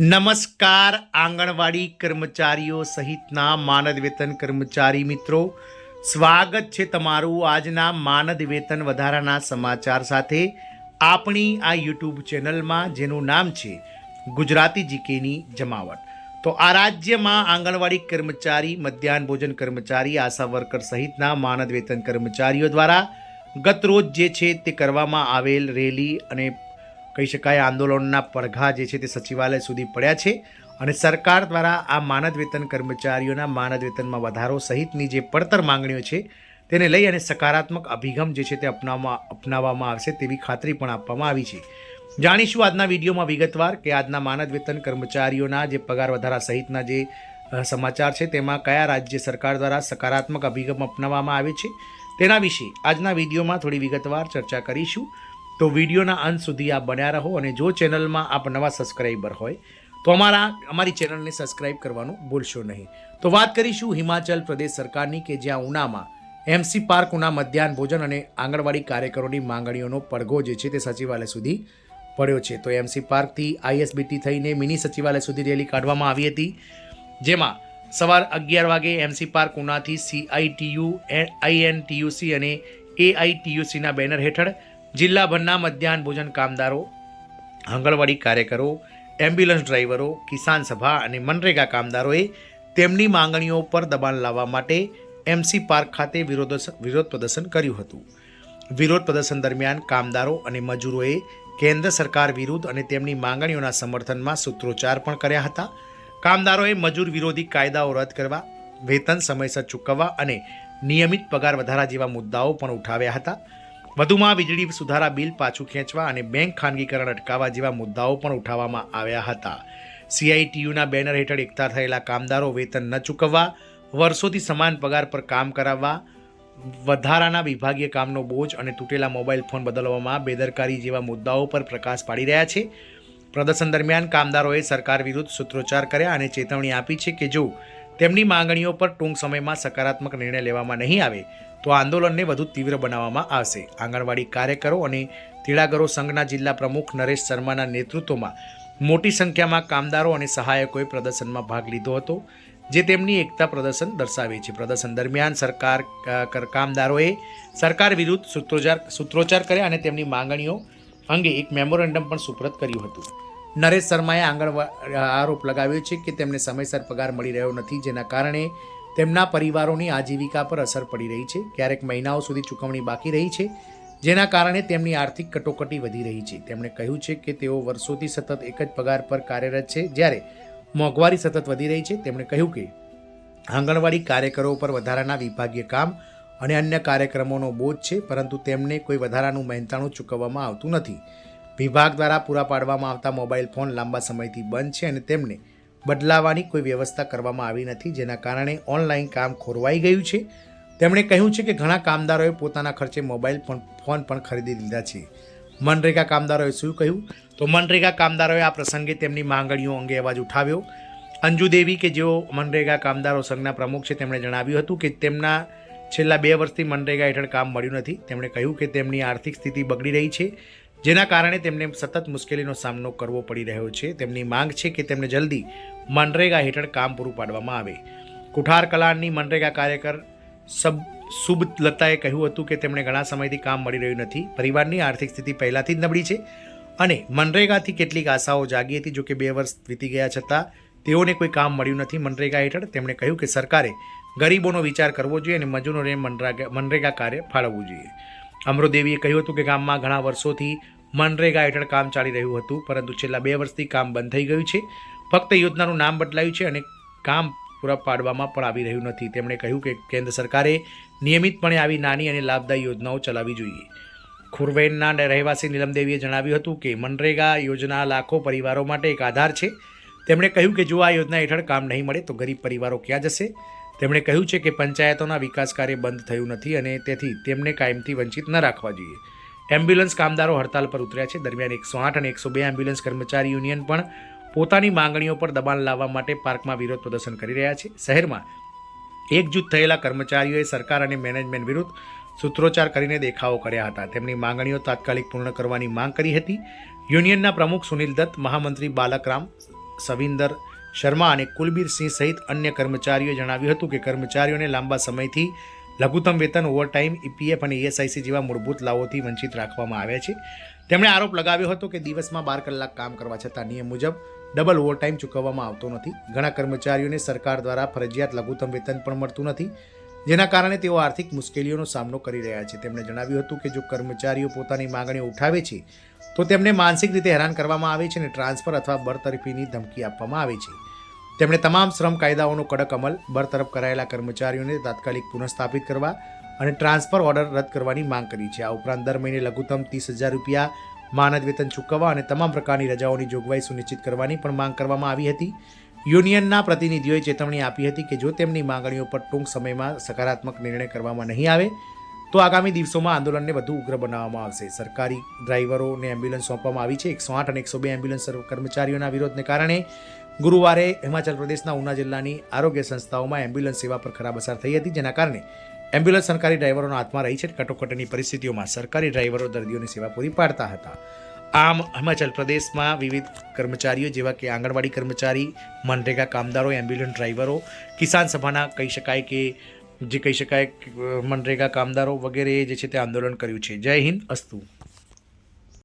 નમસ્કાર, આંગણવાડી કર્મચારીઓ સહિતના માનદ વેતન કર્મચારી મિત્રો. સ્વાગત છે તમારું આજના માનદ વેતન વધારાના સમાચાર સાથે. આપણી આ યુટ્યુબ ચેનલમાં, જેનું નામ છે ગુજરાતી જીકેની જમાવટ. તો આ રાજ્યમાં આંગણવાડી કર્મચારી, મધ્યાહન ભોજન કર્મચારી, આશા વર્કર સહિતના માનદ વેતન કર્મચારીઓ દ્વારા ગતરોજ જે છે તે કરવામાં આવેલ રેલી અને કહી શકાય, આંદોલનના પડઘા જે છે તે સચિવાલય સુધી પડ્યા છે અને સરકાર દ્વારા આ માનદ વેતન કર્મચારીઓના માનદ વેતનમાં વધારો સહિતની જે પડતર માંગણીઓ છે તેને લઈ અને સકારાત્મક અભિગમ જે છે તે અપનાવવામાં અપનાવવામાં આવશે તેવી ખાતરી પણ આપવામાં આવી છે. જાણીશું આજના વિડીયોમાં વિગતવાર કે આજના માનદ વેતન કર્મચારીઓના જે પગાર વધારા સહિતના જે સમાચાર છે તેમાં કયા રાજ્ય સરકાર દ્વારા સકારાત્મક અભિગમ અપનાવવામાં આવે છે તેના વિશે આજના વિડીયોમાં થોડી વિગતવાર ચર્ચા કરીશું. તો વિડીયોના અંત સુધી આપ બન્યા રહો અને જો ચેનલમાં આપ નવા સબસ્ક્રાઈબર હોય, તો અમારા અમારી ચેનલને સબસ્ક્રાઈબ કરવાનું ભૂલશો નહીં. તો વાત કરીશું હિમાચલ પ્રદેશ સરકારની કે જ્યાં ઉનામાં એમસી પાર્ક ઉના મધ્યાહન ભોજન અને આંગણવાડી કાર્યકરોની માંગણીઓનો પડઘો જે છે તે સચિવાલય સુધી પડ્યો છે. તો એમસી પાર્કથી આઈએસબીટી થઈને મિની સચિવાલય સુધી રેલી કાઢવામાં આવી હતી, જેમાં સવાર અગિયાર વાગે એમસી પાર્ક ઉનાથી સીઆઈટીયુ આઈએનટીયુસી અને એઆઈટીયુસીના બેનર હેઠળ જિલ્લાભરના મધ્યાહન ભોજન કામદારો, આંગણવાડી કાર્યકરો, એમ્બ્યુલન્સ ડ્રાઈવરો, કિસાન સભા અને મનરેગા કામદારોએ તેમની માંગણીઓ પર દબાણ લાવવા માટે એમસી પાર્ક ખાતે વિરોધ વિરોધ પ્રદર્શન કર્યું હતું. વિરોધ પ્રદર્શન દરમિયાન કામદારો અને મજૂરોએ કેન્દ્ર સરકાર વિરુદ્ધ અને તેમની માંગણીઓના સમર્થનમાં સૂત્રોચ્ચાર પણ કર્યા હતા. કામદારોએ મજૂર વિરોધી કાયદાઓ રદ કરવા, વેતન સમયસર ચૂકવવા અને નિયમિત પગાર વધારા જેવા મુદ્દાઓ પણ ઉઠાવ્યા હતા. વધુમાં વીજળી સુધારા બિલ પાછું ખેંચવા અને બેંક ખાનગીકરણ અટકાવવા જેવા મુદ્દાઓ પણ ઉઠાવવામાં આવ્યા હતા. સીઆઈટીયુના બેનર હેઠળ એકઠા થયેલા કામદારો વેતન ન ચૂકવવા, વર્ષોથી સમાન પગાર પર કામ કરાવવા, વધારાના વિભાગીય કામનો બોજ અને તૂટેલા મોબાઈલ ફોન બદલવામાં બેદરકારી જેવા મુદ્દાઓ પર પ્રકાશ પાડી રહ્યા છે. પ્રદર્શન દરમિયાન કામદારોએ સરકાર વિરુદ્ધ સૂત્રોચ્ચાર કર્યા અને ચેતવણી આપી છે કે જો તેમની માંગણીઓ પર ટૂંક સમયમાં સકારાત્મક નિર્ણય લેવામાં નહીં આવે તો આંદોલનને વધુ તીવ્ર બનાવવામાં આવશે. આંગણવાડી કાર્યકરો અને તેડાગરો સંઘના જિલ્લા પ્રમુખ નરેશ શર્માના નેતૃત્વમાં મોટી સંખ્યામાં કામદારો અને સહાયકોએ પ્રદર્શનમાં ભાગ લીધો હતો, જે તેમની એકતા પ્રદર્શન દર્શાવે છે. પ્રદર્શન દરમિયાન સરકાર કર- કામદારોએ સરકાર વિરુદ્ધ સૂત્રોચ્ચાર સૂત્રોચ્ચાર કર્યા અને તેમની માંગણીઓ અંગે એક મેમોરેન્ડમ પણ સુપ્રત કર્યું હતું. નરેશ શર્માએ આંગણવા, આરોપ લગાવ્યો છે કે તેમને સમયસર પગાર મળી રહ્યો નથી, જેના કારણે તેમના પરિવારોની આજીવિકા પર અસર પડી રહી છે. ક્યારેક મહિનાઓ સુધી ચૂકવણી બાકી રહી છે, જેના કારણે તેમની આર્થિક કટોકટી વધી રહી છે. તેમણે કહ્યું છે કે તેઓ વર્ષોથી સતત એક જ પગાર પર કાર્યરત છે, જ્યારે મોંઘવારી સતત વધી રહી છે. તેમણે કહ્યું કે આંગણવાડી કાર્યકરો પર વધારાના વિભાગીય કામ અને અન્ય કાર્યક્રમોનો બોજ છે, પરંતુ તેમને કોઈ વધારાનું મહેનતાણું ચૂકવવામાં આવતું નથી. વિભાગ દ્વારા પૂરા પાડવામાં આવતા મોબાઈલ ફોન લાંબા સમયથી બંધ છે અને તેમને બદલાવાની કોઈ વ્યવસ્થા કરવામાં આવી નથી, જેના કારણે ઓનલાઈન કામ ખોરવાઈ ગયું છે. તેમણે કહ્યું છે કે ઘણા કામદારોએ પોતાના ખર્ચે મોબાઈલ પણ ફોન પણ ખરીદી લીધા છે. મનરેગા કામદારોએ શું કહ્યું? તો મનરેગા કામદારોએ આ પ્રસંગે તેમની માંગણીઓ અંગે અવાજ ઉઠાવ્યો. અંજુ દેવી, કે જેઓ મનરેગા કામદારો સંઘના પ્રમુખ છે, તેમણે જણાવ્યું હતું કે તેમના છેલ્લા બે વર્ષથી મનરેગા હેઠળ કામ મળ્યું નથી. તેમણે કહ્યું કે તેમની આર્થિક સ્થિતિ બગડી રહી છે. જેના કારણે તેમને સતત મુશ્કેલીનો સામનો કરવો પડી રહ્યો છે. તેમની માંગ છે કે તેમને જલ્દી મનરેગા હેઠળ કામ પૂરું પાડવામાં આવે. કુઠાર કલાની મનરેગા કાર્યકર સબ, સુબલતાએ કહ્યું હતું કે તેમણે ઘણા સમયથી કામ મળી રહ્યું નથી. પરિવારની આર્થિક સ્થિતિ પહેલાંથી જ નબળી છે અને મનરેગાથી કેટલીક આશાઓ જાગી હતી. જોકે બે વર્ષ વીતી ગયા છતાં તેઓને કોઈ કામ મળ્યું નથી. મનરેગા હેઠળ તેમણે કહ્યું કે સરકારે ગરીબોનો વિચાર કરવો જોઈએ અને મજૂરોને મનરેગા મનરેગા કાર્ય ફાળવવું જોઈએ. અમરોદેવીએ કહ્યું હતું કે ગામમાં ઘણા વર્ષોથી મનરેગા હેઠળ કામ ચાલી રહ્યું હતું, પરંતુ છેલ્લા બે વર્ષથી કામ બંધ થઈ ગયું છે. ફક્ત યોજનાનું નામ બદલાયું છે અને કામ પૂરા પાડવામાં પણ આવી રહ્યું નથી. તેમણે કહ્યું કે કેન્દ્ર સરકારે નિયમિતપણે આવી નાની અને લાભદાયી યોજનાઓ ચલાવવી જોઈએ. ખુરવેનના રહેવાસી નીલમદેવીએ જણાવ્યું હતું કે મનરેગા યોજના લાખો પરિવારો માટે એક આધાર છે. તેમણે કહ્યું કે જો આ યોજના હેઠળ કામ નહીં મળે તો ગરીબ પરિવારો ક્યાં જશે? તેમણે કહ્યું છે કે પંચાયતોના વિકાસ કાર્ય બંધ થયું નથી અને તેથી તેમને કાયમથી વંચિત ન રાખવા જોઈએ. એમ્બ્યુલન્સ કામદારો હડતાલ પર ઉતર્યા છે. દરમિયાન એકસો આઠ અને એકસો બે એમ્બ્યુલન્સ કર્મચારી યુનિયન પણ પોતાની માંગણીઓ પર દબાણ લાવવા માટે પાર્કમાં વિરોધ પ્રદર્શન કરી રહ્યા છે. શહેરમાં એકજૂથ થયેલા કર્મચારીઓએ સરકાર અને મેનેજમેન્ટ વિરુદ્ધ સૂત્રોચ્ચાર કરીને દેખાવો કર્યા હતા. તેમની માંગણીઓ તાત્કાલિક પૂર્ણ કરવાની માંગ કરી હતી. યુનિયનના પ્રમુખ સુનિલ દત્ત, મહામંત્રી બાલકરામ, સવિંદર શર્મા અને કુલબીરસિંહ સહિત અન્ય કર્મચારીઓએ જણાવ્યું હતું કે કર્મચારીઓને લાંબા સમયથી લઘુત્તમ વેતન ઓવરટાઈમ ઈપીએફ અને ઈએસઆઈસી જેવા મૂળભૂત લાભોથી વંચિત રાખવામાં આવ્યા છે. તેમણે આરોપ લગાવ્યો હતો કે દિવસમાં બાર કલાક કામ કરવા છતાં નિયમ મુજબ ડબલ ઓવરટાઈમ ચૂકવવામાં આવતો નથી. ઘણા કર્મચારીઓને સરકાર દ્વારા ફરજિયાત લઘુત્તમ વેતન પણ મળતું નથી, જેના કારણે તેઓ આર્થિક મુશ્કેલીઓનો સામનો કરી રહ્યા છે. તેમણે જણાવ્યું હતું કે જો કર્મચારીઓ પોતાની માગણીઓ ઉઠાવે છે તો તેમને માનસિક રીતે હેરાન કરવામાં આવે છે અને ટ્રાન્સફર અથવા બરતરફીની ધમકી આપવામાં આવે છે. તેમણે તમામ શ્રમ કાયદાઓનો કડક અમલ બરતરફ કરાયેલા કર્મચારીઓને તાત્કાલિક પુનઃસ્થાપિત કરવા અને ટ્રાન્સફર ઓર્ડર રદ કરવાની માંગ કરી છે. આ ઉપરાંત દર મહિને લઘુત્તમ ત્રીસ હજાર રૂપિયા માનદ વેતન ચૂકવવા અને તમામ પ્રકારની રજાઓની જોગવાઈ સુનિશ્ચિત કરવાની પણ માંગ કરવામાં આવી હતી. યુનિયનના પ્રતિનિધિઓએ ચેતવણી આપી હતી કે જો તેમની માંગણીઓ પર ટૂંક સમયમાં સકારાત્મક નિર્ણય કરવામાં નહીં આવે તો આગામી દિવસોમાં આંદોલનને વધુ ઉગ્ર બનાવવામાં આવશે. સરકારી ડ્રાઈવરોને એમ્બ્યુલન્સ સોંપવામાં આવી છે. એકસો આઠ અને એકસો બે એમ્બ્યુલન્સ કર્મચારીઓના વિરોધને કારણે ગુરુવારે હિમાચલ પ્રદેશના ઉના જિલ્લાની આરોગ્ય સંસ્થાઓમાં એમ્બ્યુલન્સ સેવા પર ખરાબ અસર થઈ હતી, જેના કારણે એમ્બ્યુલન્સ સરકારી ડ્રાઈવરોના હાથમાં રહી છે. કટોકટીની પરિસ્થિતિઓમાં સરકારી ડ્રાઈવરો દર્દીઓની સેવા પૂરી પાડતા હતા. આમ, હિમાચલ પ્રદેશમાં વિવિધ કર્મચારીઓ જેવા કે આંગણવાડી કર્મચારી, મનરેગા કામદારો એમ્બ્યુલન્સ ડ્રાઈવરો, કિસાન સભાના કહી શકાય કે જે કહી શકાય મનરેગા કામદારો વગેરે જે છે તે આંદોલન કર્યું છે. જય હિન્દ, અસ્તુ.